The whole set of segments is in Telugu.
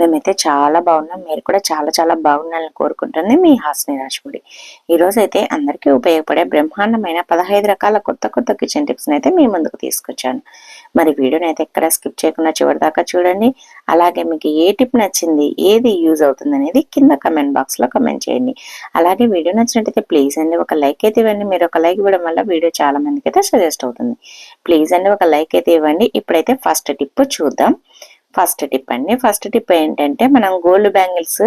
మేమైతే చాలా బాగున్నాం. మీరు కూడా చాలా చాలా బాగుండాలని కోరుకుంటుంది మీ హాస్ని రాజుడి ఈరోజు అయితే అందరికీ ఉపయోగపడే బ్రహ్మాండమైన పదహైదు రకాల కొత్త కొత్త కిచెన్ టిప్స్ని అయితే మీ ముందుకు తీసుకొచ్చాను. మరి వీడియోని అయితే ఎక్కడ స్కిప్ చేయకుండా చివరి దాకా చూడండి. అలాగే మీకు ఏ టిప్ నచ్చింది ఏది యూజ్ అవుతుంది అనేది కింద కమెంట్ బాక్స్లో కమెంట్ చేయండి. అలాగే వీడియో నచ్చినట్టయితే ప్లీజ్ అండి ఒక లైక్ అయితే ఇవ్వండి. మీరు ఒక లైక్ ఇవ్వడం వల్ల వీడియో చాలా మందికి అయితే సజెస్ట్ అవుతుంది. ప్లీజ్ అండి ఒక లైక్ అయితే ఇవ్వండి. ఇప్పుడైతే ఫస్ట్ టిప్ చూద్దాం. ఫస్ట్ టిప్ అండి. ఫస్ట్ టిప్ ఏంటంటే మనం గోల్డ్ బ్యాంగిల్స్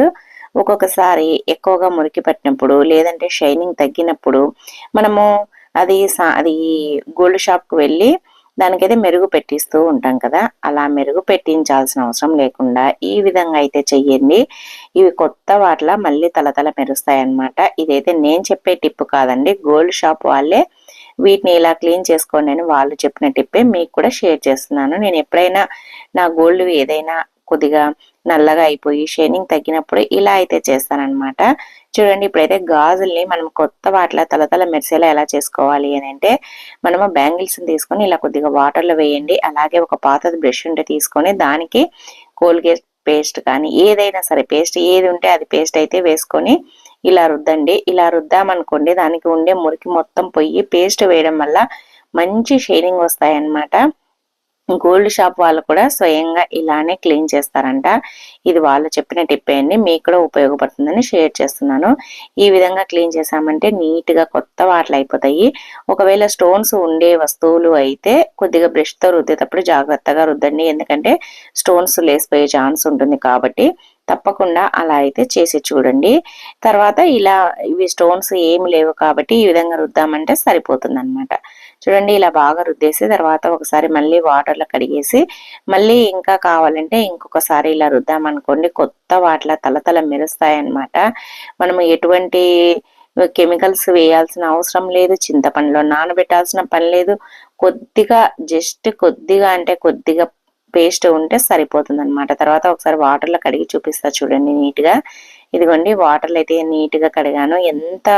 ఒక్కొక్కసారి ఎక్కువగా మురికి పట్టినప్పుడు లేదంటే షైనింగ్ తగ్గినప్పుడు మనము అది అది గోల్డ్ షాప్కి వెళ్ళి దానికైతే మెరుగు పెట్టిస్తూ ఉంటాం కదా. అలా మెరుగు పెట్టించాల్సిన అవసరం లేకుండా ఈ విధంగా అయితే చెయ్యండి. ఇవి కొత్త వాటిలా మళ్ళీ తలతల మెరుస్తాయి అనమాట ఇదైతే నేను చెప్పే టిప్ కాదండి. గోల్డ్ షాప్ వాళ్ళే వీటిని ఇలా క్లీన్ చేసుకోండి అని వాళ్ళు చెప్పిన టిప్పే మీకు కూడా షేర్ చేస్తున్నాను. నేను ఎప్పుడైనా నా గోల్డ్ ఏదైనా కొద్దిగా నల్లగా అయిపోయి షైనింగ్ తగ్గినప్పుడు ఇలా అయితే చేస్తానన్నమాట. చూడండి ఇప్పుడైతే గాజుల్ని మనం కొత్త వాటిలో తలతల మెరిసేలా ఎలా చేసుకోవాలి అని అంటే మనము బ్యాంగిల్స్ని తీసుకొని ఇలా కొద్దిగా వాటర్లో వేయండి. అలాగే ఒక పాత బ్రష్ ఉంటే తీసుకొని దానికి కోల్గేట్ పేస్ట్ కానీ ఏదైనా సరే పేస్ట్ ఏది ఉంటే అది పేస్ట్ అయితే వేసుకొని ఇలా రుద్దండి. ఇలా రుద్దామనుకోండి దానికి ఉండే మురికి మొత్తం పొయ్యి పేస్ట్ వేయడం వల్ల మంచి షైనింగ్ వస్తాయన్నమాట. గోల్డ్ షాప్ వాళ్ళు కూడా స్వయంగా ఇలానే క్లీన్ చేస్తారంట. ఇది వాళ్ళు చెప్పిన టిప్ అండి మీకు కూడా ఉపయోగపడుతుందని షేర్ చేస్తున్నాను. ఈ విధంగా క్లీన్ చేసామంటే నీట్గా కొత్త వాటలు అయిపోతాయి. ఒకవేళ స్టోన్స్ ఉండే వస్తువులు అయితే కొద్దిగా బ్రష్తో రుద్దేటప్పుడు జాగ్రత్తగా రుద్దండి. ఎందుకంటే స్టోన్స్ లేసిపోయే ఛాన్స్ ఉంటుంది కాబట్టి తప్పకుండా అలా అయితే చేసి చూడండి. తర్వాత ఇలా ఇవి స్టోన్స్ ఏమి లేవు కాబట్టి ఈ విధంగా రుద్దామంటే సరిపోతుంది అనమాట చూడండి ఇలా బాగా రుద్దేసి తర్వాత ఒకసారి మళ్ళీ వాటర్లో కడిగేసి మళ్ళీ ఇంకా కావాలంటే ఇంకొకసారి ఇలా రుద్దామనుకోండి కొత్త వాటిలో తలతల మెరుస్తాయన్నమాట. మనము ఎటువంటి కెమికల్స్ వేయాల్సిన అవసరం లేదు చింతపండులో నానబెట్టాల్సిన పని లేదు. కొద్దిగా జస్ట్ కొద్దిగా అంటే కొద్దిగా పేస్ట్ ఉంటే సరిపోతుంది అనమాట తర్వాత ఒకసారి వాటర్లో కడిగి చూపిస్తా చూడండి నీట్గా ఇదిగోండి వాటర్లు అయితే నీట్గా కడిగాను. ఎంత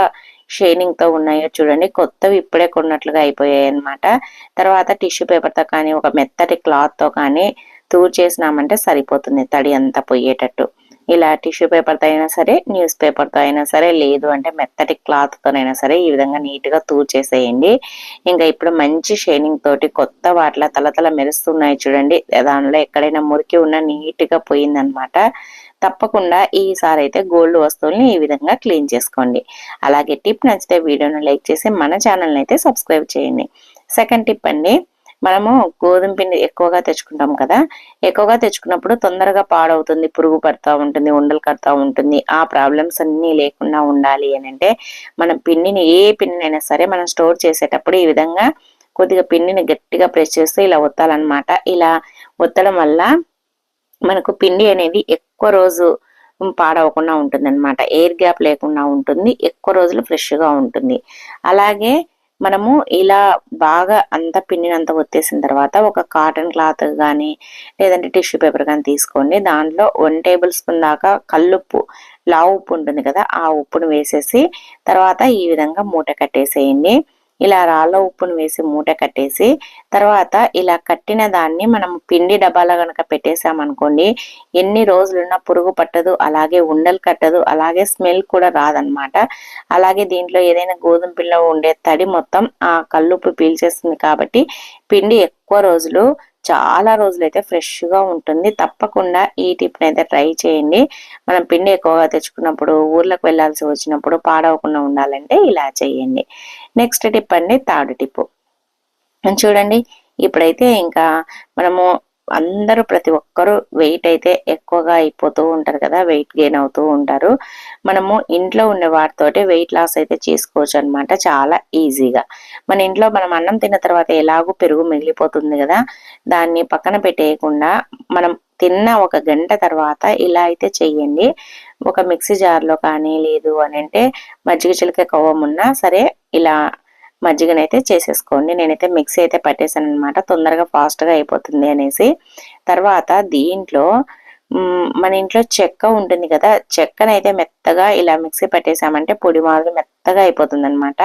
షైనింగ్తో ఉన్నాయో చూడండి. కొత్తవి ఇప్పుడే కొన్నట్లుగా అయిపోయాయి అనమాట తర్వాత టిష్యూ పేపర్తో కానీ ఒక మెత్తటి క్లాత్తో కానీ తూర్ చేసినామంటే సరిపోతుంది తడి అంతా పోయేటట్టు. ఇలా టిష్యూ పేపర్తో అయినా సరే న్యూస్ పేపర్తో అయినా సరే లేదు అంటే మెత్తటి క్లాత్తోనైనా సరే ఈ విధంగా నీట్గా తూర్ చేసేయండి. ఇంకా ఇప్పుడు మంచి షైనింగ్ తోటి కొత్త వాటిలో తలతల మెరుస్తున్నాయి చూడండి. దానిలో ఎక్కడైనా మురికి ఉన్నా నీట్గా పోయిందనమాట తప్పకుండా ఈసారి అయితే గోల్డ్ వస్తువుల్ని ఈ విధంగా క్లీన్ చేసుకోండి. అలాగే టిప్ నచ్చితే వీడియోను లైక్ చేసి మన ఛానల్ని అయితే సబ్స్క్రైబ్ చేయండి. సెకండ్ టిప్ అండి మనము గోధుమ పిండి ఎక్కువగా తెచ్చుకుంటాం కదా ఎక్కువగా తెచ్చుకున్నప్పుడు తొందరగా పాడవుతుంది పురుగు పడుతూ ఉంటుంది ఉండలు కడుతూ ఉంటుంది. ఆ ప్రాబ్లమ్స్ అన్నీ లేకుండా ఉండాలి అని అంటే మనం పిండిని ఏ పిండినైనా సరే మనం స్టోర్ చేసేటప్పుడు ఈ విధంగా కొద్దిగా పిండిని గట్టిగా ప్రెస్ చేస్తూ ఇలా ఒత్తాలన్నమాట. ఇలా ఒత్తడం వల్ల మనకు పిండి అనేది ఎక్కువ రోజు పాడవకుండా ఉంటుంది అనమాట ఎయిర్ గ్యాప్ లేకుండా ఉంటుంది. ఎక్కువ రోజులు ఫ్రెష్గా ఉంటుంది. అలాగే మనము ఇలా బాగా అంత పిండినంత ఒత్తేసిన తర్వాత ఒక కాటన్ క్లాత్ కానీ లేదంటే టిష్యూ పేపర్ కానీ తీసుకోండి. దాంట్లో వన్ టేబుల్ స్పూన్ దాకా కల్లుప్పు లావు ఉప్పు ఉంటుంది కదా ఆ ఉప్పును వేసేసి తర్వాత ఈ విధంగా మూట కట్టేసేయండి. ఇలా రాళ్ళ ఉప్పును వేసి మూట కట్టేసి తర్వాత ఇలా కట్టిన దాన్ని మనం పిండి డబ్బాలో కనుక పెట్టేసామనుకోండి ఎన్ని రోజులున్నా పురుగు పట్టదు అలాగే ఉండలు కట్టదు అలాగే స్మెల్ కూడా రాదనమాట. అలాగే దీంట్లో ఏదైనా గోధుమ పిల్ల ఉండే తడి మొత్తం ఆ కల్లుప్పు పీల్చేస్తుంది కాబట్టి పిండి ఎక్కువ రోజులు చాలా రోజులు అయితే ఫ్రెష్గా ఉంటుంది. తప్పకుండా ఈ టిప్ని అయితే ట్రై చేయండి. మనం పిండి ఎక్కువగా తెచ్చుకున్నప్పుడు ఊర్లకు వెళ్ళాల్సి వచ్చినప్పుడు పాడవకుండా ఉండాలంటే ఇలా చేయండి. నెక్స్ట్ టిప్ అండి థర్డ్ టిప్ చూడండి ఇప్పుడైతే ఇంకా మనము అందరూ ప్రతి ఒక్కరూ వెయిట్ అయితే ఎక్కువగా అయిపోతూ ఉంటారు కదా వెయిట్ గెయిన్ అవుతూ ఉంటారు. మనము ఇంట్లో ఉండే వాటితోటి వెయిట్ లాస్ అయితే చేసుకోవచ్చు అనమాట చాలా ఈజీగా మన ఇంట్లో మనం అన్నం తిన్న తర్వాత ఎలాగో పెరుగు మిగిలిపోతుంది కదా దాన్ని పక్కన పెట్టేయకుండా మనం తిన్న ఒక గంట తర్వాత ఇలా అయితే చెయ్యండి ఒక మిక్సీ జార్లో కానీ లేదు అని అంటే మజ్జిగ చిలక కవ్వమున్నా సరే ఇలా మజ్జిగనైతే చేసేసుకోండి. నేనైతే మిక్సీ అయితే పట్టేశాను అనమాట తొందరగా ఫాస్ట్గా అయిపోతుంది అనేసి. తర్వాత దీంట్లో మన ఇంట్లో చెక్క ఉంటుంది కదా చెక్కనైతే మెత్తగా ఇలా మిక్సీ పట్టేసామంటే పొడి మాదిరి మెత్తగా అయిపోతుంది అనమాట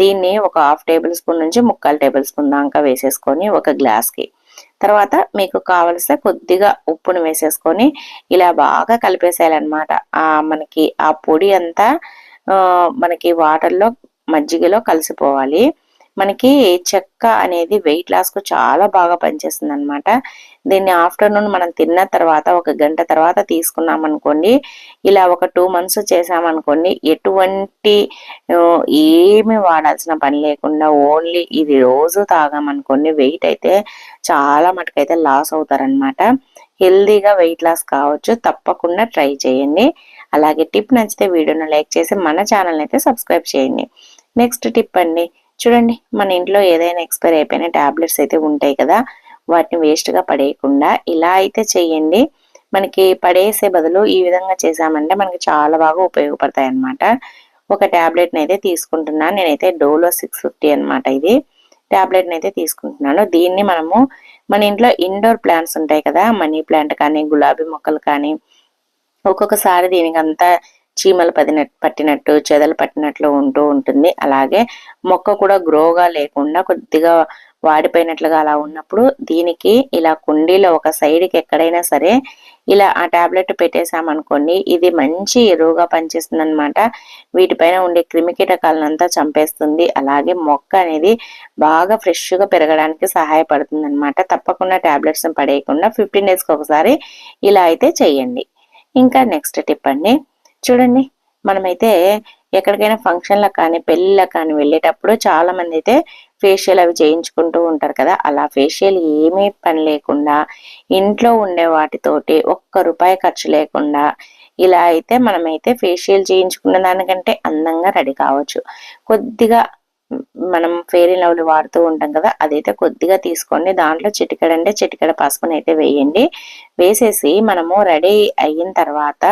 దీన్ని ఒక హాఫ్ టేబుల్ స్పూన్ నుంచి ముక్కాలు టేబుల్ స్పూన్ దాకా వేసేసుకొని ఒక గ్లాస్కి. తర్వాత మీకు కావలిస్తే కొద్దిగా ఉప్పును వేసేసుకొని ఇలా బాగా కలిపేసేయాలన్నమాట. మనకి ఆ పొడి అంతా మనకి వాటర్లో మజ్జిగలో కలిసిపోవాలి. మనకి చెక్క అనేది వెయిట్ లాస్కు చాలా బాగా పనిచేస్తుంది అనమాట దీన్ని ఆఫ్టర్నూన్ మనం తిన్న తర్వాత ఒక గంట తర్వాత తీసుకున్నాం అనుకోండి ఇలా ఒక టూ మంత్స్ చేసామనుకోండి ఎటువంటి ఏమి వాడాల్సిన పని లేకుండా ఓన్లీ ఇది రోజు తాగామనుకోండి వెయిట్ అయితే చాలా మటుకైతే లాస్ అవుతారనమాట హెల్దీగా వెయిట్ లాస్ కావచ్చు తప్పకుండా ట్రై చేయండి. అలాగే టిప్ నచ్చితే వీడియోను లైక్ చేసి మన ఛానల్ అయితే సబ్స్క్రైబ్ చేయండి. నెక్స్ట్ టిప్ అండి. చూడండి మన ఇంట్లో ఏదైనా ఎక్స్పైర్ అయిపోయిన టాబ్లెట్స్ అయితే ఉంటాయి కదా వాటిని వేస్ట్గా పడేయకుండా ఇలా అయితే చేయండి. మనకి పడేసే బదులు ఈ విధంగా చేసామంటే మనకి చాలా బాగా ఉపయోగపడతాయి అన్నమాట. ఒక ట్యాబ్లెట్ని అయితే తీసుకుంటున్నాను నేనైతే డోలో సిక్స్ ఫిఫ్టీ అనమాట ఇది. ట్యాబ్లెట్ని అయితే తీసుకుంటున్నాను. దీన్ని మనము మన ఇంట్లో ఇండోర్ ప్లాంట్స్ ఉంటాయి కదా మనీ ప్లాంట్ కానీ గులాబీ మొక్కలు కానీ ఒక్కొక్కసారి దీనికి అంతా చీమలు పదిన పట్టినట్టు చెదలు పట్టినట్లు ఉంటూ ఉంటుంది. అలాగే మొక్క కూడా గ్రోగా లేకుండా కొద్దిగా వాడిపోయినట్లుగా అలా ఉన్నప్పుడు దీనికి ఇలా కుండీలో ఒక సైడ్కి ఎక్కడైనా సరే ఇలా ఆ టాబ్లెట్ పెట్టేసామనుకోండి ఇది మంచి ఎరువుగా పనిచేస్తుంది అనమాట వీటిపైన ఉండే క్రిమికీటకాలనంతా చంపేస్తుంది. అలాగే మొక్క అనేది బాగా ఫ్రెష్గా పెరగడానికి సహాయపడుతుంది అనమాట తప్పకుండా టాబ్లెట్స్ పడేయకుండా ఫిఫ్టీన్ డేస్కి ఒకసారి ఇలా అయితే చేయండి ఇంకా నెక్స్ట్ టిప్ అండి. చూడండి మనమైతే ఎక్కడికైనా ఫంక్షన్లకు కానీ పెళ్ళిళ్ళకి కానీ వెళ్ళేటప్పుడు చాలా మంది అయితే ఫేషియల్ అవి చేయించుకుంటూ ఉంటారు కదా. అలా ఫేషియల్ ఏమీ పని లేకుండా ఇంట్లో ఉండే వాటితోటి ఒక్క రూపాయి ఖర్చు లేకుండా ఇలా అయితే మనమైతే ఫేషియల్ చేయించుకున్న దానికంటే అందంగా రెడీ కావచ్చు. కొద్దిగా మనం ఫెయిర్ అండ్ లవ్లీ వాడుతూ ఉంటాం కదా అదైతే కొద్దిగా తీసుకోండి. దాంట్లో చిటికడ అంటే చిటికడ పసుపుని అయితే వేయండి. వేసేసి మనము రెడీ అయిన తర్వాత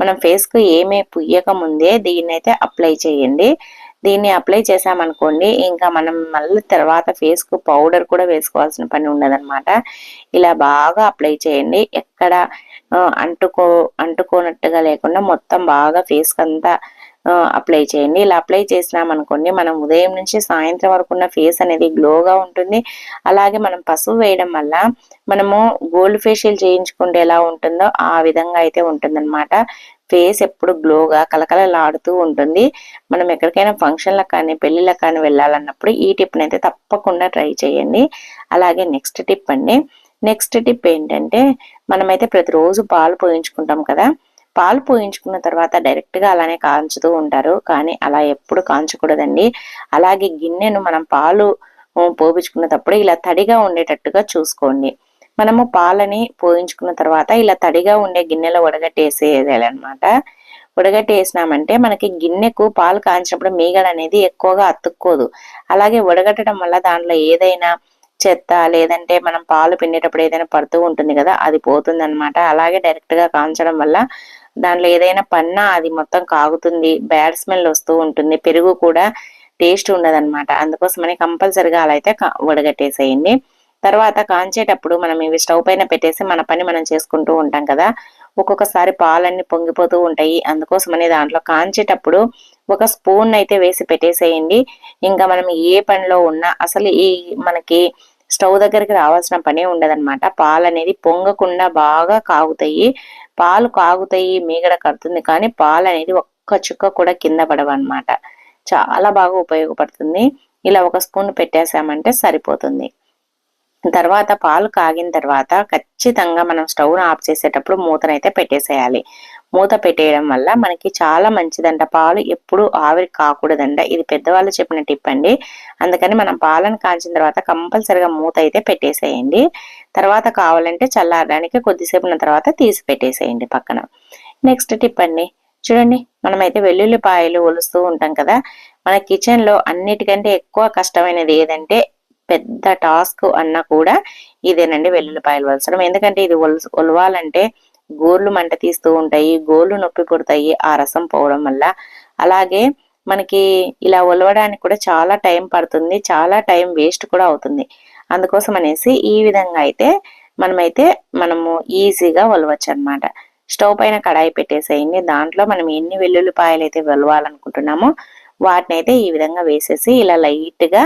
మనం ఫేస్కు ఏమీ పుయ్యక ముందే దీన్ని అయితే అప్లై చేయండి. దీన్ని అప్లై చేసామనుకోండి ఇంకా మనం మళ్ళీ తర్వాత ఫేస్కు పౌడర్ కూడా వేసుకోవాల్సిన పని ఉండదన్నమాట. ఇలా బాగా అప్లై చేయండి. ఎక్కడ అంటుకో అంటుకోనట్టుగా లేకుండా మొత్తం బాగా ఫేస్ అంతా అప్లై చేయండి. ఇలా అప్లై చేసినామనుకోండి మనం ఉదయం నుంచి సాయంత్రం వరకు ఉన్న ఫేస్ అనేది గ్లోగా ఉంటుంది. అలాగే మనం పసుపు వేయడం వల్ల మనము గోల్డ్ ఫేషియల్ చేయించుకుంటే ఎలా ఉంటుందో ఆ విధంగా అయితే ఉంటుందన్నమాట. ఫేస్ ఎప్పుడు గ్లోగా కలకలలాడుతూ ఉంటుంది. మనం ఎక్కడికైనా ఫంక్షన్లకు కానీ పెళ్ళిళ్ళకి కానీ వెళ్ళాలన్నప్పుడు ఈ టిప్ని అయితే తప్పకుండా ట్రై చేయండి. అలాగే నెక్స్ట్ టిప్ అండి. నెక్స్ట్ టిప్ ఏంటంటే మనమైతే ప్రతిరోజు పాలు పోయించుకుంటాం కదా. పాలు పోయించుకున్న తర్వాత డైరెక్ట్గా అలానే కాంచుతూ ఉంటారు. కానీ అలా ఎప్పుడు కాంచకూడదండి. అలాగే గిన్నెను మనం పాలు పోపించుకున్నప్పుడు ఇలా తడిగా ఉండేటట్టుగా చూసుకోండి. మనము పాలని పోయించుకున్న తర్వాత ఇలా తడిగా ఉండే గిన్నెలో వడగట్టేసేయాలన్నమాట. వడగట్టేసినామంటే మనకి గిన్నెకు పాలు కాంచినప్పుడు మీగడ అనేది ఎక్కువగా అతుక్కోదు. అలాగే వడగట్టడం వల్ల దాంట్లో ఏదైనా చెత్త లేదంటే మనం పాలు పిండేటప్పుడు ఏదైనా పడుతూ ఉంటుంది కదా అది పోతుంది అనమాట అలాగే డైరెక్ట్గా కాంచడం వల్ల దాంట్లో ఏదైనా పన్నా అది మొత్తం కాగుతుంది బ్యాడ్ స్మెల్ వస్తూ ఉంటుంది పెరుగు కూడా టేస్ట్ ఉండదన్నమాట. అందుకోసమని కంపల్సరిగా అలా అయితే వడగట్టేసేయండి. తర్వాత కాంచేటప్పుడు మనం ఇవి స్టవ్ పైన పెట్టేసి మన పని మనం చేసుకుంటూ ఉంటాం కదా ఒక్కొక్కసారి పాలన్నీ పొంగిపోతూ ఉంటాయి. అందుకోసమని దాంట్లో కాంచేటప్పుడు ఒక స్పూన్ అయితే వేసి పెట్టేసేయండి. ఇంకా మనం ఏ పనిలో ఉన్నా అసలు ఈ మనకి స్టవ్ దగ్గరికి రావాల్సిన పనే ఉండదన్నమాట. పాలు అనేది పొంగకుండా బాగా కాగుతాయి. పాలు కాగుతాయి మీగడ కడుతుంది. కానీ పాలు అనేది ఒక్క చుక్క కూడా కింద పడవన్నమాట. చాలా బాగా ఉపయోగపడుతుంది. ఇలా ఒక స్పూన్ పెట్టేసామంటే సరిపోతుంది. తర్వాత పాలు కాగిన తర్వాత ఖచ్చితంగా మనం స్టవ్ను ఆఫ్ చేసేటప్పుడు మూతనైతే పెట్టేసేయాలి. మూత పెట్టేయడం వల్ల మనకి చాలా మంచిదంట. పాలు ఎప్పుడు ఆవిరి కాకూడదంట. ఇది పెద్దవాళ్ళు చెప్పిన టిప్ అండి. అందుకని మనం పాలను కాల్చిన తర్వాత కంపల్సరిగా మూత అయితే పెట్టేసేయండి. తర్వాత కావాలంటే చల్లారడానికి కొద్దిసేపు తర్వాత తీసి పెట్టేసేయండి పక్కన. నెక్స్ట్ టిప్ అండి. చూడండి మనమైతే వెల్లుల్లిపాయలు ఒలుస్తూ ఉంటాం కదా. మన కిచెన్లో అన్నిటికంటే ఎక్కువ కష్టమైనది ఏదంటే పెద్ద టాస్క్ అన్నా కూడా ఇదేనండి వెల్లుల్లిపాయలు వలసడం ఎందుకంటే ఇది ఒలవాలంటే గోర్లు మంట తీస్తూ ఉంటాయి గోర్లు నొప్పి పుడతాయి ఆ రసం పోవడం వల్ల. అలాగే మనకి ఇలా ఒలవడానికి కూడా చాలా టైం పడుతుంది చాలా టైం వేస్ట్ కూడా అవుతుంది. అందుకోసం అనేసి ఈ విధంగా అయితే మనమైతే మనము ఈజీగా ఒలవచ్చు అనమాట స్టవ్ పైన కడాయి పెట్టేసేయండి. దాంట్లో మనం ఎన్ని వెల్లుల్లిపాయలు అయితే వెలవాలనుకుంటున్నామో వాటిని అయితే ఈ విధంగా వేసేసి ఇలా లైట్గా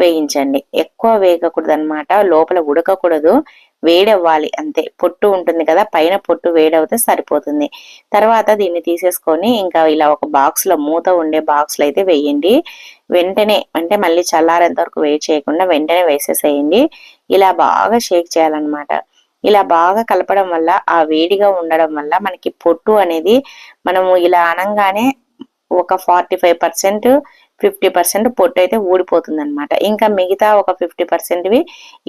వేయించండి. ఎక్కువ వేగకూడదు అనమాట లోపల ఉడకకూడదు. వేడవ్వాలి అంతే. పొట్టు ఉంటుంది కదా పైన పొట్టు వేడవుతే సరిపోతుంది. తర్వాత దీన్ని తీసేసుకొని ఇంకా ఇలా ఒక బాక్స్లో మూత ఉండే బాక్స్లో అయితే వేయండి. వెంటనే అంటే మళ్ళీ చల్లారేంత వరకు వెయిట్ చేయకుండా వెంటనే వేసేసేయండి. ఇలా బాగా షేక్ చేయాలన్నమాట. ఇలా బాగా కలపడం వల్ల ఆ వేడిగా ఉండడం వల్ల మనకి పొట్టు అనేది మనము ఇలా అనంగానే ఒక forty five percent fifty percent పొట్టు అయితే ఊడిపోతుంది అనమాట ఇంకా మిగతా ఒక ఫిఫ్టీ పర్సెంట్వి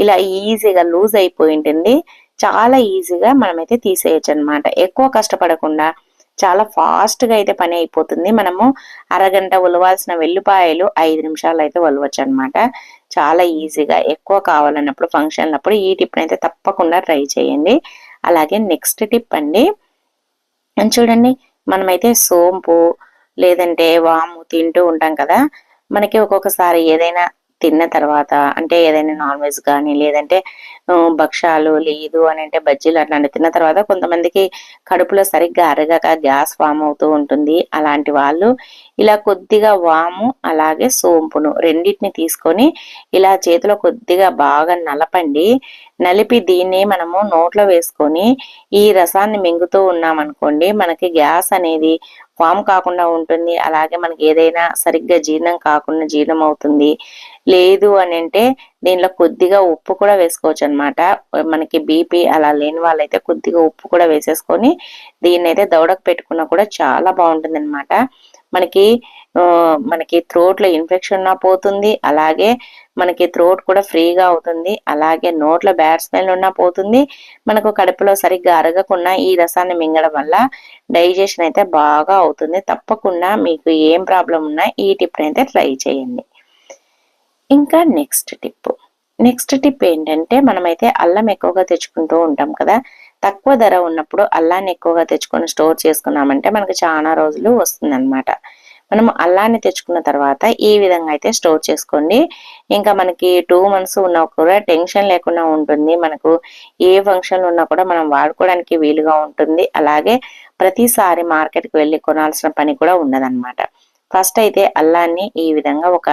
ఇలా ఈజీగా లూజ్ అయిపోయి ఉంటుంది చాలా ఈజీగా మనమైతే తీసేయచ్చు అనమాట ఎక్కువ కష్టపడకుండా చాలా ఫాస్ట్గా అయితే పని అయిపోతుంది. మనము అరగంట ఉలవాల్సిన వెల్లిపాయలు ఐదు నిమిషాలు అయితే ఉలవచ్చు అనమాట చాలా ఈజీగా ఎక్కువ కావాలన్నప్పుడు ఫంక్షన్లప్పుడు ఈ టిప్ అయితే తప్పకుండా ట్రై చేయండి. అలాగే నెక్స్ట్ టిప్ అండి చూడండి మనమైతే సోంపు లేదంటే వాము తింటూ ఉంటాం కదా మనకి ఒక్కొక్కసారి ఏదైనా తిన్న తర్వాత అంటే ఏదైనా నాన్ వెజ్ కానీ లేదంటే భక్షాలు లేదు అని అంటే బజ్జీలు అట్లాంటి తిన్న తర్వాత కొంతమందికి కడుపులో సరిగ్గా అరగక గ్యాస్ ఫామ్ అవుతూ ఉంటుంది. అలాంటి వాళ్ళు ఇలా కొద్దిగా వాము అలాగే సోంపును రెండింటిని తీసుకొని ఇలా చేతిలో కొద్దిగా బాగా నలపండి. నలిపి దీన్ని మనము నోట్లో వేసుకొని ఈ రసాన్ని మింగుతూ ఉన్నామనుకోండి మనకి గ్యాస్ అనేది ఫామ్ కాకుండా ఉంటుంది. అలాగే మనకి ఏదైనా సరిగ్గా జీర్ణం కాకుండా జీర్ణం అవుతుంది. లేదు అని అంటే దీనిలో కొద్దిగా ఉప్పు కూడా వేసుకోవచ్చు అనమాట మనకి బీపీ అలా లేని వాళ్ళైతే కొద్దిగా ఉప్పు కూడా వేసేసుకొని దీన్ని అయితే దౌడకు పెట్టుకున్నా కూడా చాలా బాగుంటుంది అనమాట మనకి మనకి త్రోట్లో ఇన్ఫెక్షన్ ఉన్నా పోతుంది అలాగే మనకి త్రోట్ కూడా ఫ్రీగా అవుతుంది అలాగే నోట్లో బ్యాడ్ స్మెల్ ఉన్నా పోతుంది మనకు కడుపులో సరిగ్గా అరగకుండా ఈ రసాన్ని మింగడం వల్ల డైజెషన్ అయితే బాగా అవుతుంది. తప్పకుండా మీకు ఏం ప్రాబ్లం ఉన్నా ఈ టిప్ని అయితే ట్రై చేయండి. ఇంకా నెక్స్ట్ టిప్ నెక్స్ట్ టిప్ ఏంటంటే మనమైతే అల్లం ఎక్కువగా తెచ్చుకుంటూ ఉంటాం కదా తక్కువ ధర ఉన్నప్పుడు అల్లాన్ని ఎక్కువగా తెచ్చుకొని స్టోర్ చేసుకున్నామంటే మనకు చాలా రోజులు వస్తుంది అనమాట మనం అల్లాన్ని తెచ్చుకున్న తర్వాత ఈ విధంగా అయితే స్టోర్ చేసుకోండి. ఇంకా మనకి టూ మంత్స్ ఉన్నా కూడా టెన్షన్ లేకుండా ఉంటుంది. మనకు ఏ ఫంక్షన్ ఉన్నా కూడా మనం వాడుకోవడానికి వీలుగా ఉంటుంది. అలాగే ప్రతిసారి మార్కెట్కి వెళ్ళి కొనాల్సిన పని కూడా ఉండదన్నమాట ఫస్ట్ అయితే అల్లాన్ని ఈ విధంగా ఒక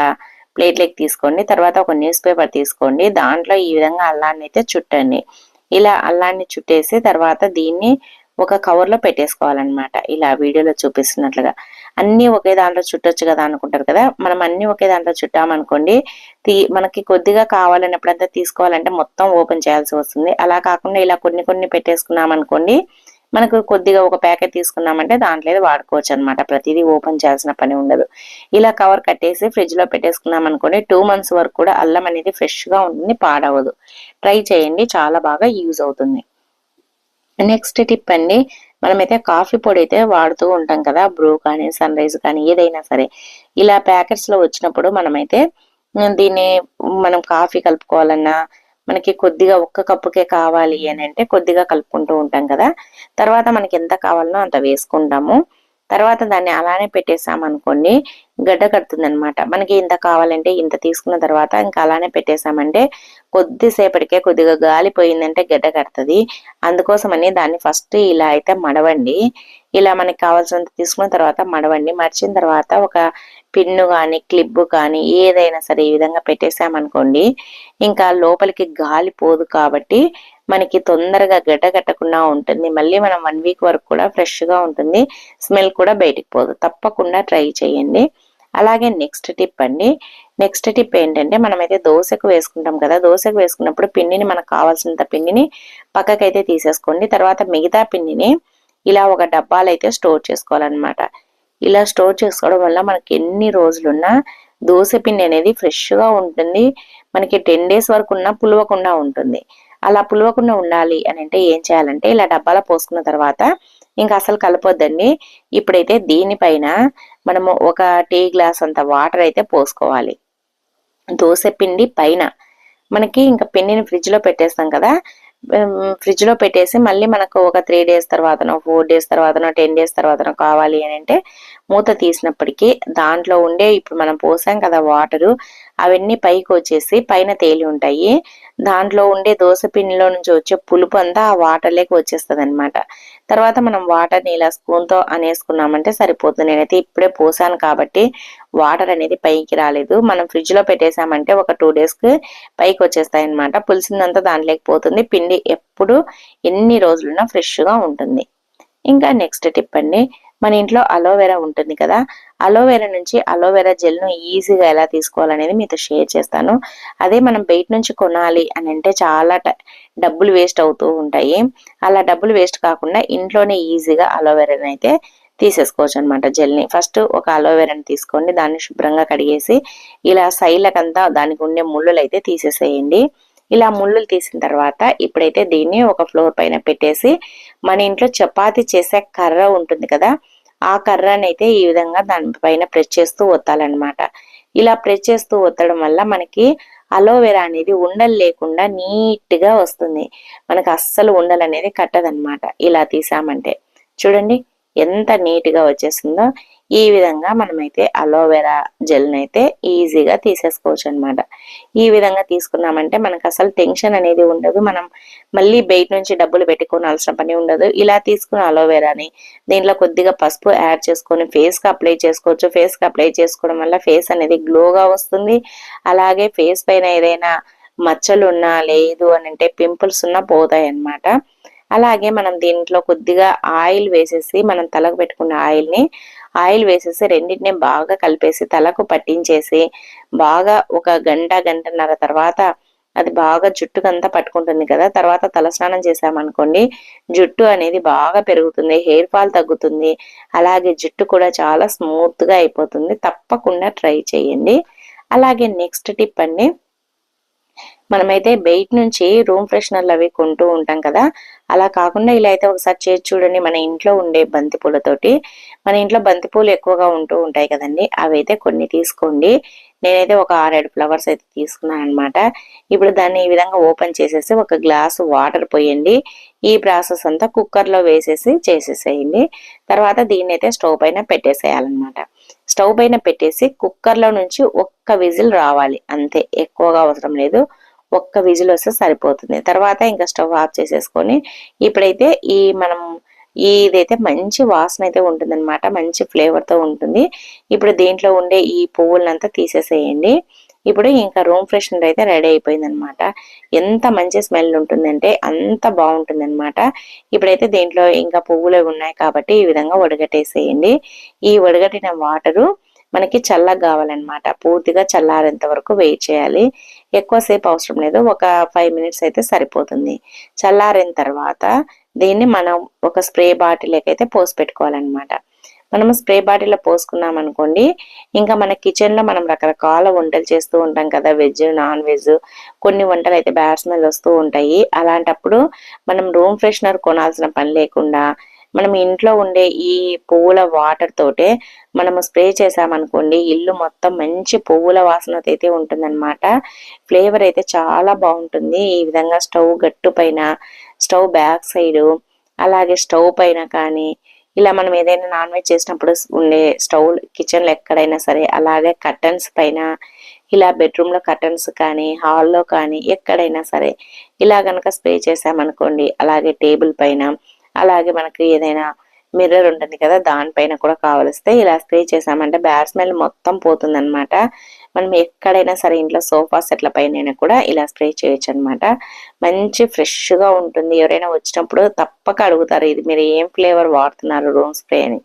ప్లేట్లోకి తీసుకోండి. తర్వాత ఒక న్యూస్ పేపర్ తీసుకోండి. దాంట్లో ఈ విధంగా అల్లాన్ని అయితే చుట్టండి. ఇలా అల్లాన్ని చుట్టేసి తర్వాత దీన్ని ఒక కవర్లో పెట్టేసుకోవాలన్నమాట. ఇలా వీడియోలో చూపిస్తున్నట్లుగా. అన్నీ ఒకే దాంట్లో చుట్టొచ్చు కదా అనుకుంటారు కదా? మనం అన్నీ ఒకే దాంట్లో చుట్టామనుకోండి తీ మనకి కొద్దిగా కావాలన్నప్పుడంతా తీసుకోవాలంటే మొత్తం ఓపెన్ చేయాల్సి వస్తుంది. అలా కాకుండా ఇలా కొన్ని కొన్ని పెట్టేసుకున్నాం అనుకోండి మనకు కొద్దిగా ఒక ప్యాకెట్ తీసుకున్నామంటే దాంట్లో వాడుకోవచ్చు అనమాట ప్రతిదీ ఓపెన్ చేయాల్సిన పని ఉండదు. ఇలా కవర్ కట్టేసి ఫ్రిడ్జ్లో పెట్టేసుకున్నాం అనుకోండి టూ మంత్స్ వరకు కూడా అల్లం అనేది ఫ్రెష్గా ఉంటుంది పాడవదు. ట్రై చేయండి చాలా బాగా యూజ్ అవుతుంది. నెక్స్ట్ టిప్ అండి మనమైతే కాఫీ పొడి అయితే వాడుతూ ఉంటాం కదా బ్రూ కానీ సన్ రైజ్ కానీ ఏదైనా సరే. ఇలా ప్యాకెట్స్లో వచ్చినప్పుడు మనమైతే దీన్ని మనం కాఫీ కలుపుకోవాలన్నా మనకి కొద్దిగా ఒక్క కప్పుకే కావాలి అని అంటే కొద్దిగా కలుపుకుంటూ ఉంటాం కదా. తర్వాత మనకి ఎంత కావాలనో అంత వేసుకుంటాము. తర్వాత దాన్ని అలానే పెట్టేసామనుకోండి గడ్డ కడుతుంది అనమాట మనకి ఇంత కావాలంటే ఇంత తీసుకున్న తర్వాత ఇంకా అలానే పెట్టేసామంటే కొద్దిసేపటికే కొద్దిగా గాలి పోయిందంటే గడ్డ కడుతుంది. అందుకోసమని దాన్ని ఫస్ట్ ఇలా అయితే మడవండి. ఇలా మనకి కావాల్సినంత తీసుకున్న తర్వాత మడవండి. మర్చిన తర్వాత ఒక పిన్ను కానీ క్లిప్ కానీ ఏదైనా సరే ఈ విధంగా పెట్టేసామనుకోండి ఇంకా లోపలికి గాలి పోదు కాబట్టి మనకి తొందరగా గడ్డగట్టకుండా ఉంటుంది. మళ్ళీ మనం వన్ వీక్ వరకు కూడా ఫ్రెష్గా ఉంటుంది. స్మెల్ కూడా బయటికి పోదు. తప్పకుండా ట్రై చేయండి. అలాగే నెక్స్ట్ టిప్ అండి. నెక్స్ట్ టిప్ ఏంటంటే మనమైతే దోశకు వేసుకుంటాం కదా. దోశకు వేసుకున్నప్పుడు పిండిని మనకు కావాల్సినంత పిండిని పక్కకైతే తీసేసుకోండి. తర్వాత మిగతా పిండిని ఇలా ఒక డబ్బాలు అయితే స్టోర్ చేసుకోవాలన్నమాట. ఇలా స్టోర్ చేసుకోవడం వల్ల మనకి ఎన్ని రోజులున్నా దోశ పిండి అనేది ఫ్రెష్గా ఉంటుంది. మనకి టెన్ డేస్ వరకు ఉన్నా పులవకుండా ఉంటుంది. అలా పులవకుండా ఉండాలి అని అంటే ఏం చేయాలంటే ఇలా డబ్బాలో పోసుకున్న తర్వాత ఇంకా అసలు కలపొద్దండి. ఇప్పుడైతే దీనిపైన మనము ఒక టీ గ్లాస్ అంత వాటర్ అయితే పోసుకోవాలి. దోశ పిండి పైన మనకి ఇంకా పిండిని ఫ్రిడ్జ్లో పెట్టేస్తాం కదా. ఫ్రిడ్జ్లో పెట్టేసి మళ్ళీ మనకు ఒక త్రీ డేస్ తర్వాతనో ఫోర్ డేస్ తర్వాతనో టెన్ డేస్ తర్వాతనో కావాలి అని అంటే మూత తీసినప్పటికీ దాంట్లో ఉండే ఇప్పుడు మనం పోసాం కదా వాటరు అవన్నీ పైకి వచ్చేసి పైన తేలి ఉంటాయి. దాంట్లో ఉండే దోశ పిండిలో నుంచి వచ్చే పులుపు అంతా ఆ వాటర్లోకి వచ్చేస్తుంది అనమాట తర్వాత మనం వాటర్ని ఇలా స్పూన్తో అనేసుకున్నామంటే సరిపోతుంది. నేనైతే ఇప్పుడే పోసాను కాబట్టి వాటర్ అనేది పైకి రాలేదు. మనం ఫ్రిడ్జ్లో పెట్టేసామంటే ఒక టూ డేస్కి పైకి వచ్చేస్తాయి అనమాట పులిసిందంతా దాంట్లోకి పోతుంది. పిండి ఎప్పుడు ఎన్ని రోజులున్నా ఫ్రెష్గా ఉంటుంది. ఇంకా నెక్స్ట్ టిప్ అండి. మన ఇంట్లో అలోవెరా ఉంటుంది కదా అలోవెరా నుంచి అలోవెరా జెల్ను ఈజీగా ఎలా తీసుకోవాలనేది మీతో షేర్ చేస్తాను. అదే మనం బయట నుంచి కొనాలి అని అంటే చాలా డబ్బులు వేస్ట్ అవుతూ ఉంటాయి. అలా డబ్బులు వేస్ట్ కాకుండా ఇంట్లోనే ఈజీగా అలోవెరాని అయితే తీసేసుకోవచ్చు అనమాట జెల్ని. ఫస్ట్ ఒక అలోవెరాని తీసుకోండి దాన్ని శుభ్రంగా కడిగేసి ఇలా సైడ్లకంతా దానికి ఉండే ముళ్ళులు అయితే తీసేసేయండి. ఇలా ముళ్ళులు తీసిన తర్వాత ఇప్పుడైతే దీన్ని ఒక ఫ్లోర్ పైన పెట్టేసి మన ఇంట్లో చపాతి చేసే కర్ర ఉంటుంది కదా ఆ కర్రనైతే ఈ విధంగా దానిపైన ప్రెస్ చేస్తూ ఒత్తాలన్నమాట. ఇలా ప్రెస్ చేస్తూ ఒత్తడం వల్ల మనకి అలోవెరా అనేది ఉండలు లేకుండా నీట్గా వస్తుంది. మనకు అస్సలు ఉండలు అనేది కట్టదనమాట ఇలా తీసామంటే. చూడండి ఎంత నీట్గా వచ్చేస్తుందో వచ్చేసిందో. ఈ విధంగా మనమైతే అలోవెరా జెల్ అయితే ఈజీగా తీసేసుకోవచ్చు అనమాట ఈ విధంగా తీసుకున్నామంటే మనకు అసలు టెన్షన్ అనేది ఉండదు. మనం మళ్ళీ బయట నుంచి డబ్బులు పెట్టుకోవాల్సిన పని ఉండదు. ఇలా తీసుకున్న అలోవెరాని దీంట్లో కొద్దిగా పసుపు యాడ్ చేసుకొని ఫేస్కి అప్లై చేసుకోవచ్చు. ఫేస్కి అప్లై చేసుకోవడం వల్ల ఫేస్ అనేది గ్లోగా వస్తుంది. అలాగే ఫేస్ పైన ఏదైనా మచ్చలు ఉన్నా లేదు అని అంటే పింపుల్స్ ఉన్నా పోతాయి అన్నమాట అలాగే మనం దీంట్లో కొద్దిగా ఆయిల్ వేసేసి మనం తలకు పెట్టుకున్న ఆయిల్ని ఆయిల్ వేసేసి రెండింటిని బాగా కలిపేసి తలకు పట్టించేసి బాగా ఒక గంట గంటన్నర తర్వాత అది బాగా జుట్టుకంతా పట్టుకుంటుంది కదా తర్వాత తలస్నానం చేసామనుకోండి జుట్టు అనేది బాగా పెరుగుతుంది హెయిర్ ఫాల్ తగ్గుతుంది అలాగే జుట్టు కూడా చాలా స్మూత్గా అయిపోతుంది. తప్పకుండా ట్రై చేయండి. అలాగే నెక్స్ట్ టిప్ అండి మనమైతే బయట నుంచి రూమ్ ఫ్రెషనర్లు అవి కొంటూ ఉంటాం కదా అలా కాకుండా ఇలా అయితే ఒకసారి చేసి చూడండి. మన ఇంట్లో ఉండే బంతి పూలతోటి మన ఇంట్లో బంతి పూలు ఎక్కువగా ఉంటూ ఉంటాయి కదండి. అవి అయితే కొన్ని తీసుకోండి. నేనైతే ఒక ఆరేడు ఫ్లవర్స్ అయితే తీసుకున్నాను అనమాట ఇప్పుడు దాన్ని ఈ విధంగా ఓపెన్ చేసేసి ఒక గ్లాసు వాటర్ పోయండి. ఈ ప్రాసెస్ అంతా కుక్కర్లో వేసేసి చేసేసేయండి. తర్వాత దీన్ని అయితే స్టవ్ పైన పెట్టేసేయాలన్నమాట. స్టవ్ పైన పెట్టేసి కుక్కర్లో నుంచి ఒక్క విజిల్ రావాలి. అంతే. ఎక్కువగా అవసరం లేదు. ఒక్క విజిల్ వస్తే సరిపోతుంది. తర్వాత ఇంకా స్టవ్ ఆఫ్ చేసేసుకొని ఇప్పుడైతే ఈ మనం ఇదైతే మంచి వాసన అయితే ఉంటుందన్నమాట. మంచి ఫ్లేవర్తో ఉంటుంది. ఇప్పుడు దీంట్లో ఉండే ఈ పువ్వులంతా తీసేసేయండి. ఇప్పుడు ఇంకా రూమ్ ఫ్రెషనర్ అయితే రెడీ అయిపోయింది అనమాట ఎంత మంచి స్మెల్ ఉంటుందంటే అంత బాగుంటుంది అనమాట ఇప్పుడైతే దీంట్లో ఇంకా పువ్వులు ఉన్నాయి కాబట్టి ఈ విధంగా వడగట్టేసేయండి. ఈ వడగట్టిన వాటరు మనకి చల్లగా కావాలన్నమాట. పూర్తిగా చల్లారేంత వరకు వెయిట్ చేయాలి. ఎక్కువసేపు అవసరం లేదు. ఒక ఫైవ్ మినిట్స్ అయితే సరిపోతుంది. చల్లారిన తర్వాత దీన్ని మనం ఒక స్ప్రే బాటిల్కైతే అయితే పోసి పెట్టుకోవాలన్నమాట. మనం స్ప్రే బాటిల్లో పోసుకున్నాం అనుకోండి ఇంకా మన కిచెన్లో మనం రకరకాల వంటలు చేస్తూ ఉంటాం కదా వెజ్ నాన్ వెజ్ కొన్ని వంటలు అయితే బ్యాడ్ స్మెల్ వస్తూ ఉంటాయి. అలాంటప్పుడు మనం రూమ్ ఫ్రెషనర్ కొనాల్సిన పని లేకుండా మనం ఇంట్లో ఉండే ఈ పువ్వుల వాటర్ తోటే మనము స్ప్రే చేసామనుకోండి ఇల్లు మొత్తం మంచి పువ్వుల వాసనతో అయితే ఉంటుందన్నమాట. ఫ్లేవర్ అయితే చాలా బాగుంటుంది. ఈ విధంగా స్టవ్ గట్టు పైన స్టవ్ బ్యాక్ సైడ్ అలాగే స్టవ్ పైన కానీ ఇలా మనం ఏదైనా నాన్ వెజ్ చేసినప్పుడు ఉండే స్టవ్ కిచెన్లో ఎక్కడైనా సరే అలాగే కర్టన్స్ పైన ఇలా బెడ్రూమ్లో కర్టన్స్ కానీ హాల్లో కానీ ఎక్కడైనా సరే ఇలా కనుక స్ప్రే చేసామనుకోండి అలాగే టేబుల్ పైన అలాగే మనకి ఏదైనా మిర్రర్ ఉంటుంది కదా దానిపైన కూడా కావలిస్తే ఇలా స్ప్రే చేసామంటే బ్యాడ్ స్మెల్ మొత్తం పోతుంది అనమాట మనం ఎక్కడైనా సరే ఇంట్లో సోఫా సెట్ల పైన కూడా ఇలా స్ప్రే చేయొచ్చు అనమాట మంచి ఫ్రెష్గా ఉంటుంది. ఎవరైనా వచ్చినప్పుడు తప్పక అడుగుతారు ఇది మీరు ఏం ఫ్లేవర్ వాడుతున్నారు రూమ్ స్ప్రే అని?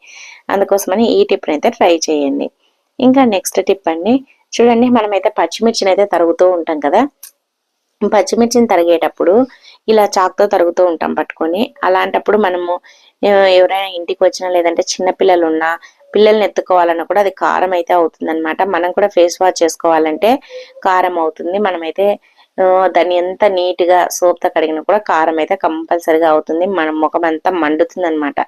అందుకోసమని ఈ టిప్ అయితే ట్రై చేయండి. ఇంకా నెక్స్ట్ టిప్ అండి. చూడండి మనమైతే పచ్చిమిర్చిని అయితే తరుగుతూ ఉంటాం కదా పచ్చిమిర్చిని తరిగేటప్పుడు ఇలా చాక్తో తరుగుతూ ఉంటాం పట్టుకొని. అలాంటప్పుడు మనము ఎవరైనా ఇంటికి వచ్చినా లేదంటే చిన్న పిల్లలు ఉన్నా పిల్లల్ని ఎత్తుకోవాలన్నా కూడా అది కారం అయితే అవుతుందన్నమాట. మనం కూడా ఫేస్ వాష్ చేసుకోవాలంటే కారం అవుతుంది. మనమైతే దాన్ని ఎంత నీట్గా సోప్తో కడిగినా కూడా కారం అయితే కంపల్సరిగా అవుతుంది. మన ముఖం అంతా మండుతుంది అనమాట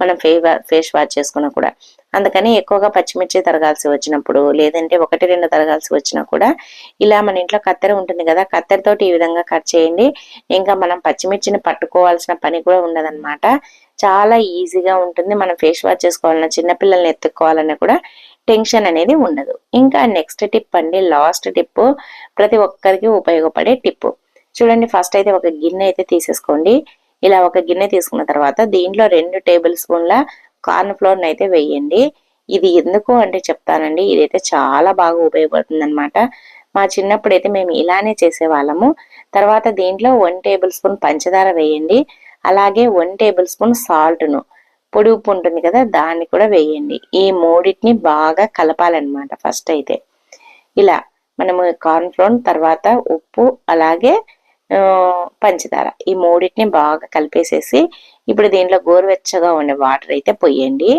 మనం ఫే ఫేస్ వాష్ చేసుకున్నా కూడా. అందుకని ఎక్కువగా పచ్చిమిర్చి తరగాల్సి వచ్చినప్పుడు లేదంటే ఒకటి రెండు తరగాల్సి వచ్చినా కూడా ఇలా మన ఇంట్లో కత్తెర ఉంటుంది కదా కత్తెరతోటి ఈ విధంగా కట్ చేయండి. ఇంకా మనం పచ్చిమిర్చిని పట్టుకోవాల్సిన పని కూడా ఉండదన్నమాట. చాలా ఈజీగా ఉంటుంది. మనం ఫేస్ వాష్ చేసుకోవాలన్నా చిన్నపిల్లల్ని ఎత్తుక్కోవాలన్నా కూడా టెన్షన్ అనేది ఉండదు. ఇంకా నెక్స్ట్ టిప్ అండి లాస్ట్ టిప్ ప్రతి ఒక్కరికి ఉపయోగపడే టిప్ చూడండి ఫస్ట్ అయితే ఒక గిన్నె అయితే తీసేసుకోండి. ఇలా ఒక గిన్నె తీసుకున్న తర్వాత దీంట్లో రెండు టేబుల్ స్పూన్ల కార్న్ ఫ్లోర్ అయితే వేయండి. ఇది ఎందుకు అంటే చెప్తానండి ఇదైతే చాలా బాగా ఉపయోగపడుతుంది అనమాట మా చిన్నప్పుడు అయితే మేము ఇలానే చేసేవాళ్ళము. తర్వాత దీంట్లో వన్ టేబుల్ స్పూన్ పంచదార వేయండి. అలాగే వన్ టేబుల్ స్పూన్ సాల్ట్ను. పొడి ఉప్పు ఉంటుంది కదా దాన్ని కూడా వేయండి. ఈ మూడింటిని బాగా కలపాలన్నమాట ఫస్ట్ అయితే. ఇలా మనము కార్న్ ఫ్లోర్ తర్వాత ఉప్పు అలాగే పంచదార. ఈ మూడింటిని బాగా కలిపేసేసి ఇప్పుడు దీంట్లో గోరువెచ్చగా ఉండే వాటర్ అయితే పోయండి.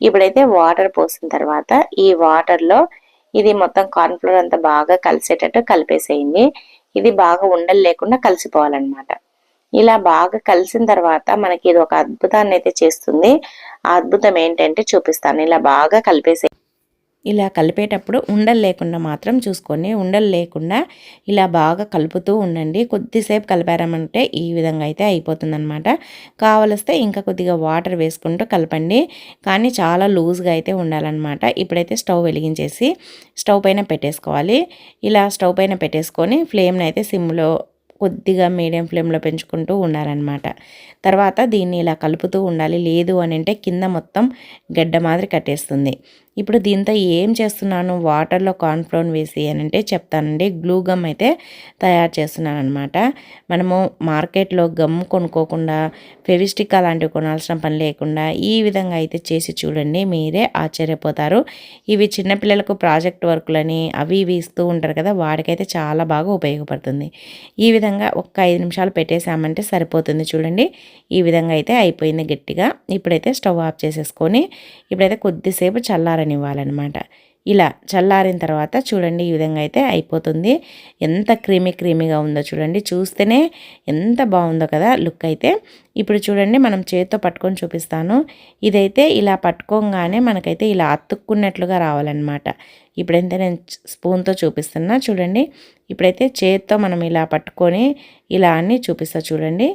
ఇప్పుడైతే వాటర్ పోసిన తర్వాత ఈ వాటర్లో ఇది మొత్తం కార్న్ఫ్లోర్ అంతా బాగా కలిసేటట్టు కలిపేసేయండి. ఇది బాగా ఉండలు లేకుండా కలిసిపోవాలన్నమాట. ఇలా బాగా కలిసిన తర్వాత మనకి ఇది ఒక అద్భుతాన్ని అయితే చేస్తుంది. ఆ అద్భుతం ఏంటంటే చూపిస్తాను. ఇలా బాగా కలిపేసే ఇలా కలిపేటప్పుడు ఉండలు లేకుండా మాత్రం చూసుకొని ఉండలు లేకుండా ఇలా బాగా కలుపుతూ ఉండండి. కొద్దిసేపు కలిపారామంటే ఈ విధంగా అయితే అయిపోతుందన్నమాట. కావలిస్తే ఇంకా కొద్దిగా వాటర్ వేసుకుంటూ కలపండి. కానీ చాలా లూజ్గా అయితే ఉండాలన్నమాట. ఇప్పుడైతే స్టవ్ వెలిగించేసి స్టవ్ పైన పెట్టేసుకోవాలి. ఇలా స్టవ్ పైన పెట్టేసుకొని ఫ్లేమ్ని అయితే సిమ్లో కొద్దిగా మీడియం ఫ్లేమ్లో పెంచుకుంటూ ఉండాలన్నమాట. తర్వాత దీన్ని ఇలా కలుపుతూ ఉండాలి. లేదు అని అంటే కింద మొత్తం గడ్డ మాదిరి కట్టేస్తుంది. ఇప్పుడు దీంతో ఏం చేస్తున్నాను? వాటర్లో కార్న్ఫ్లోర్ వేసి అని అంటే చెప్తానండి. గ్లూ గమ్ అయితే తయారు చేస్తున్నాను అనమాట మనము మార్కెట్లో గమ్ కొనుక్కోకుండా ఫెవిస్టిక్ అలాంటివి కొనాల్సిన పని లేకుండా ఈ విధంగా అయితే చేసి చూడండి. మీరే ఆశ్చర్యపోతారు. ఇవి చిన్నపిల్లలకు ప్రాజెక్ట్ వర్క్లని అవి ఇవి ఇస్తూ ఉంటారు కదా వాడికైతే చాలా బాగా ఉపయోగపడుతుంది. ఈ విధంగా ఒక్క ఐదు నిమిషాలు పెట్టేసామంటే సరిపోతుంది చూడండి. ఈ విధంగా అయితే అయిపోయింది గట్టిగా. ఇప్పుడైతే స్టవ్ ఆఫ్ చేసేసుకొని ఇప్పుడైతే కొద్దిసేపు చల్లారండి. చల్లారనివ్వాలన్నమాట ఇలా చల్లారిన తర్వాత చూడండి ఈ విధంగా అయితే అయిపోతుంది. ఎంత క్రీమీ క్రీమీగా ఉందో చూడండి. చూస్తేనే ఎంత బాగుందో కదా లుక్ అయితే. ఇప్పుడు చూడండి మనం చేతితో పట్టుకొని చూపిస్తాను. ఇదైతే ఇలా పట్టుకోగానే మనకైతే ఇలా అతుక్కున్నట్లుగా రావాలన్నమాట. ఇప్పుడైతే నేను స్పూన్తో చూపిస్తున్నా చూడండి. ఇప్పుడైతే చేతితో మనం ఇలా పట్టుకొని ఇలా అని చూపిస్తా చూడండి.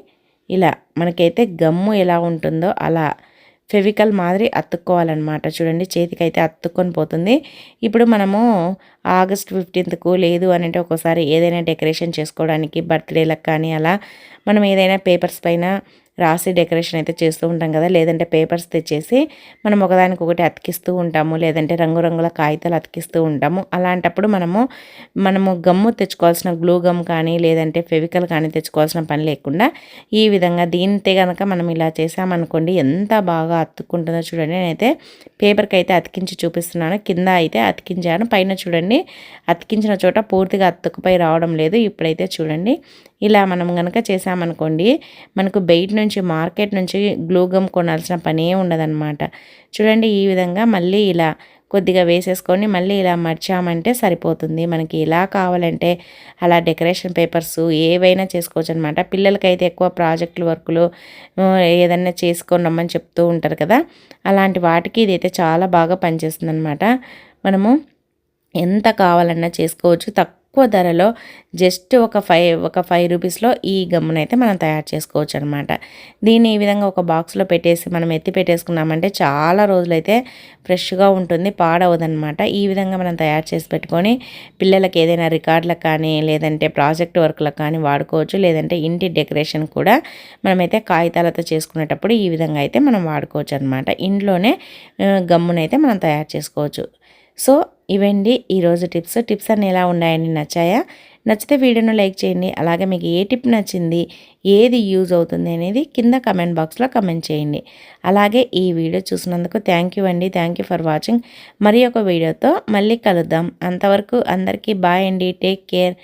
ఇలా మనకైతే గమ్ము ఎలా ఉంటుందో అలా ఫెవికల్ మాదిరి అతుక్కోవాలన్నమాట. చూడండి చేతికైతే అతుక్కొని పోతుంది. ఇప్పుడు మనము ఆగస్ట్ ఫిఫ్టీన్త్కు లేదు అని అంటే ఒకసారి ఏదైనా డెకరేషన్ చేసుకోవడానికి బర్త్డేలకు కానీ అలా మనం ఏదైనా పేపర్స్ పైన రాసి డెకరేషన్ అయితే చేస్తూ ఉంటాం కదా లేదంటే పేపర్స్ తెచ్చేసి మనం ఒకదానికి ఒకటి అతికిస్తూ ఉంటాము లేదంటే రంగురంగుల కాగితాలు అతికిస్తూ ఉంటాము. అలాంటప్పుడు మనము మనము గమ్ము తెచ్చుకోవాల్సిన గ్లూ గమ్ కానీ లేదంటే ఫెవికల్ కానీ తెచ్చుకోవాల్సిన పని లేకుండా ఈ విధంగా దీంతే కనుక మనం ఇలా చేసామనుకోండి ఎంత బాగా అతుక్కుంటుందో చూడండి. నేనైతే పేపర్కి అయితే అతికించి చూపిస్తున్నాను. కింద అయితే అతికించాను. పైన చూడండి అతికించిన చోట పూర్తిగా అతుకుపై రావడం లేదు. ఇప్పుడైతే చూడండి ఇలా మనం కనుక చేసామనుకోండి మనకు బయట నుంచి మార్కెట్ నుంచి గ్లూగమ్ కొనాల్సిన పనే ఉండదన్నమాట. చూడండి ఈ విధంగా మళ్ళీ ఇలా కొద్దిగా వేసేసుకొని మళ్ళీ ఇలా మర్చామంటే సరిపోతుంది. మనకి ఇలా కావాలంటే అలా డెకరేషన్ పేపర్స్ ఏవైనా చేసుకోవచ్చు అనమాట పిల్లలకైతే ఎక్కువ ప్రాజెక్టులు వర్కులు ఏదన్నా చేసుకొని రమ్మని చెప్తూ ఉంటారు కదా. అలాంటి వాటికి ఇదైతే చాలా బాగా పనిచేస్తుంది అనమాట మనము ఎంత కావాలన్నా చేసుకోవచ్చు. తక్కువ తక్కువ ధరలో జస్ట్ ఒక ఫైవ్ ఒక ఫైవ్ రూపీస్లో ఈ గమ్మునైతే మనం తయారు చేసుకోవచ్చు అనమాట దీన్ని ఈ విధంగా ఒక బాక్స్లో పెట్టేసి మనం ఎత్తి పెట్టేసుకున్నామంటే చాలా రోజులైతే ఫ్రెష్గా ఉంటుంది పాడవదనమాట. ఈ విధంగా మనం తయారు చేసి పెట్టుకొని పిల్లలకి ఏదైనా రికార్డులకు కానీ లేదంటే ప్రాజెక్ట్ వర్క్లకు కానీ వాడుకోవచ్చు. లేదంటే ఇంటి డెకరేషన్ కూడా మనమైతే కాగితాలతో చేసుకునేటప్పుడు ఈ విధంగా అయితే మనం వాడుకోవచ్చు అనమాట ఇంట్లోనే గమ్మునైతే మనం తయారు చేసుకోవచ్చు. సో ఇవండి ఈరోజు టిప్స్. టిప్స్ అన్నీ ఎలా ఉన్నాయని నచ్చాయా? నచ్చితే వీడియోను లైక్ చేయండి. అలాగే మీకు ఏ టిప్ నచ్చింది? ఏది యూజ్ అవుతుంది అనేది కింద కమెంట్ బాక్స్లో కమెంట్ చేయండి. అలాగే ఈ వీడియో చూసినందుకు థ్యాంక్ యూ అండి. Thank you for watching. మరి ఒక వీడియోతో మళ్ళీ కలుద్దాం. అంతవరకు అందరికీ బాయ్ అండి. Take care.